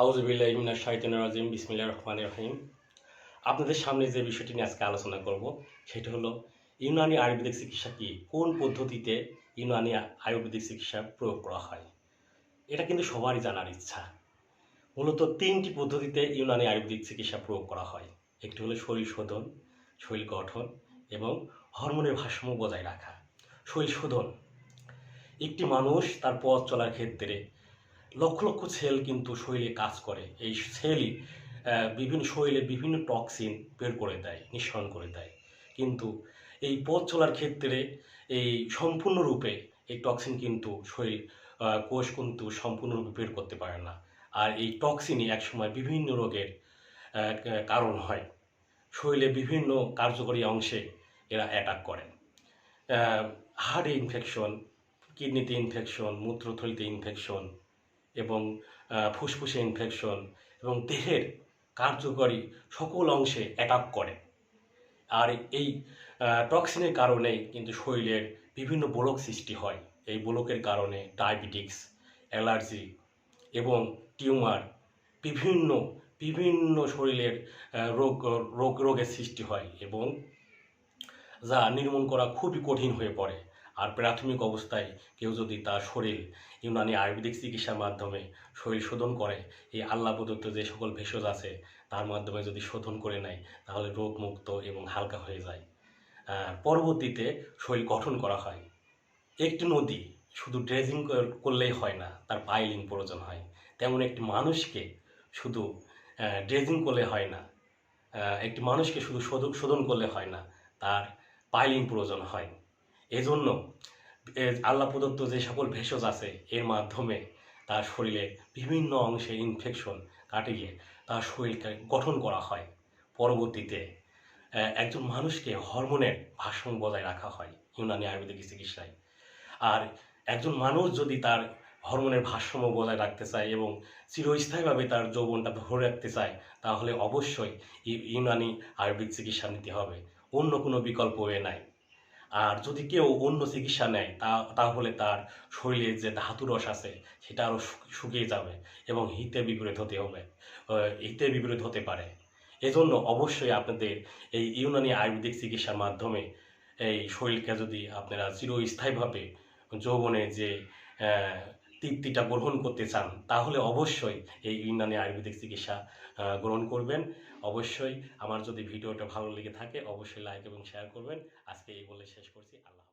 আউজবিল্লাহিমিনা শাহিদিন রাজিম বিসমিল্লা রহিম। আপনাদের সামনে যে বিষয়টি নিয়ে আজকে আলোচনা করব, সেটা হলো ইউনানি আয়ুর্বেদিক চিকিৎসা কি? কোন পদ্ধতিতে ইউনানি আয়ুর্বেদিক চিকিৎসা প্রয়োগ করা হয়? এটা কিন্তু সবারই জানার ইচ্ছা। মূলত তিনটি পদ্ধতিতে ইউনানি আয়ুর্বেদিক চিকিৎসা প্রয়োগ করা হয়। একটি হলো শরীর শোধন, শরীর গঠন এবং হরমোনের ভারসাম্য বজায় রাখা। শরীর শোধন। একটি মানুষ তার পথ চলার ক্ষেত্রে লক্ষ লক্ষ সেল কিন্তু শরীরে কাজ করে। এই সেলই বিভিন্ন শরীরে বিভিন্ন টক্সিন বের করে দেয়, নিঃসরণ করে দেয়। কিন্তু এই পথ চলার ক্ষেত্রে এই সম্পূর্ণরূপে এই টক্সিন কিন্তু শরীর কোষ কিন্তু সম্পূর্ণরূপে বের করতে পারে না। আর এই টক্সিনই একসময় বিভিন্ন রোগের কারণ হয়। শরীরে বিভিন্ন কার্যকরী অংশে এরা অ্যাটাক করে। হার্টে ইনফেকশন কিডনিতে ইনফেকশন মূত্রথলিতে ইনফেকশন এবং ফুসফুসে ইনফেকশন এবং দেহের কার্যকরী সকল অংশে অ্যাটাক করে। আর এই টক্সিনের কারণে কিন্তু শরীরের বিভিন্ন ব্লক সৃষ্টি হয়। এই ব্লকের কারণে ডায়াবেটিক্স অ্যালার্জি এবং টিউমার বিভিন্ন বিভিন্ন শরীরের রোগ রোগ, রোগের সৃষ্টি হয় এবং যা নির্মূল করা খুবই কঠিন হয়ে পড়ে। আর প্রাথমিক অবস্থায় কেউ যদি তার শরীর ইউনানি আয়ুর্বেদিক চিকিৎসার মাধ্যমে শরীর শোধন করে, এই আল্লাহ প্রদত্ত যে সকল ভেষজ আছে তার মাধ্যমে যদি শোধন করে নেয়, তাহলে রোগমুক্ত এবং হালকা হয়ে যায়। পরবর্তীতে শরীর গঠন করা হয়। একটি নদী শুধু ড্রেজিং করলেই হয় না, তার পাইলিং প্রয়োজন হয়। তেমন একটি মানুষকে শুধু ড্রেজিং করলে হয় না একটি মানুষকে শুধু শোধ- শোধন করলে হয় না, তার পাইলিং প্রয়োজন হয়। এজন্য এ, আল্লাহ প্রদত্ত যে সকল ভেষজ আছে এর মাধ্যমে তার শরীরে বিভিন্ন অংশে ইনফেকশন কাটিয়ে তার শরীরকে গঠন করা হয়। পরবর্তীতে একজন মানুষকে হরমোনের ভারসাম্য বজায় রাখা হয় ইউনানি আয়ুর্বেদিক চিকিৎসায়। আর একজন মানুষ যদি তার হরমোনের ভারসাম্য বজায় রাখতে চায় এবং চিরস্থায়ীভাবে তার যৌবনটা ধরে রাখতে চায় তাহলে অবশ্যই ইউনানি আয়ুর্বেদিক চিকিৎসা নিতে হবে। অন্য কোনো বিকল্প ওয়ে নাই। আর যদি কেউ অন্য চিকিৎসা নেয়, তা, তাহলে তার শরীরে যে ধাতু রস আছে, সেটা আরও শুকিয়ে যাবে এবং হিতে বিপরীত হতে হবে হিতে বিপরীত হতে পারে। এজন্য অবশ্যই আপনাদের এই ইউনানি আয়ুর্বেদিক চিকিৎসার মাধ্যমে এই শরীরকে যদি আপনারা চিরস্থায়ীভাবে যৌবনে যে তৃপ্তিটা গ্রহণ করতে চান, তাহলে অবশ্যই এই ইউনানি আয়ুর্বেদিক চিকিৎসা গ্রহণ করবেন। অবশ্যই আমার যদি ভিডিওটা ভালো লেগে থাকে, অবশ্যই লাইক এবং শেয়ার করবেন। আজকে এই বলে শেষ করছি। আল্লাহ।